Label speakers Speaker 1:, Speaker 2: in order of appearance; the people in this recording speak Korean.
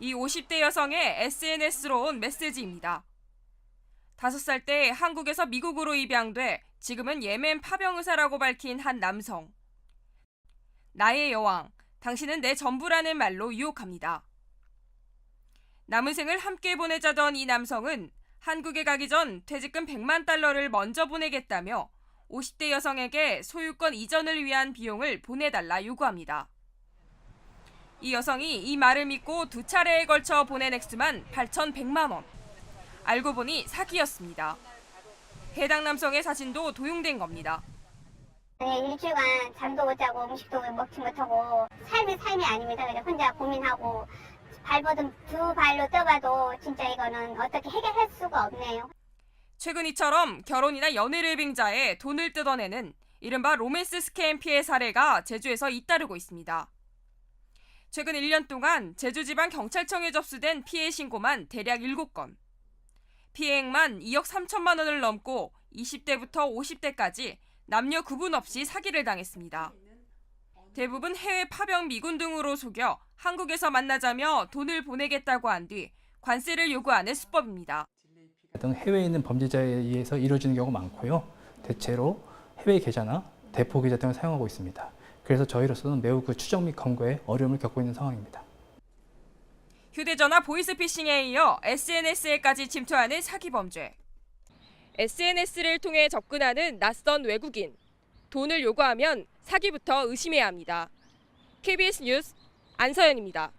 Speaker 1: 이 50대 여성의 SNS로 온 메시지입니다. 5살 때 한국에서 미국으로 입양돼 지금은 예멘 파병 의사라고 밝힌 한 남성. 나의 여왕, 당신은 내 전부라는 말로 유혹합니다. 남은 생을 함께 보내자던 이 남성은 한국에 가기 전 퇴직금 100만 달러를 먼저 보내겠다며 50대 여성에게 소유권 이전을 위한 비용을 보내달라 요구합니다. 이 여성이 이 말을 믿고 두 차례에 걸쳐 보낸 액수만 8,100만 원. 알고 보니 사기였습니다. 해당 남성의 사진도 도용된 겁니다.
Speaker 2: 네, 일주일간 잠도 못 자고 음식도 먹지 못하고 삶이 삶이 아닙니다. 그냥 혼자 고민하고 발버둥 두 발로 떠봐도 진짜 이거는 어떻게 해결할 수가 없네요.
Speaker 1: 최근 이처럼 결혼이나 연애를 빙자해 돈을 뜯어내는 이른바 로맨스 스캠 피해 사례가 제주에서 잇따르고 있습니다. 최근 1년 동안 제주 지방 경찰청에 접수된 피해 신고만 대략 7건. 피해액만 2억 3천만 원을 넘고 20대부터 50대까지 남녀 구분 없이 사기를 당했습니다. 대부분 해외 파병 미군 등으로 속여 한국에서 만나자며 돈을 보내겠다고 한 뒤 관세를 요구하는 수법입니다.
Speaker 3: 등 해외에 있는 범죄자에 의해서 이루어지는 경우가 많고요. 대체로 해외 계좌나 대포 계좌 등을 사용하고 있습니다. 그래서 저희로서는 매우 그 추적 및 검거에 어려움을 겪고 있는 상황입니다.
Speaker 1: 휴대전화 보이스피싱에 이어 SNS에까지 침투하는 사기 범죄. SNS를 통해 접근하는 낯선 외국인. 돈을 요구하면 사기부터 의심해야 합니다. KBS 뉴스 안서연입니다.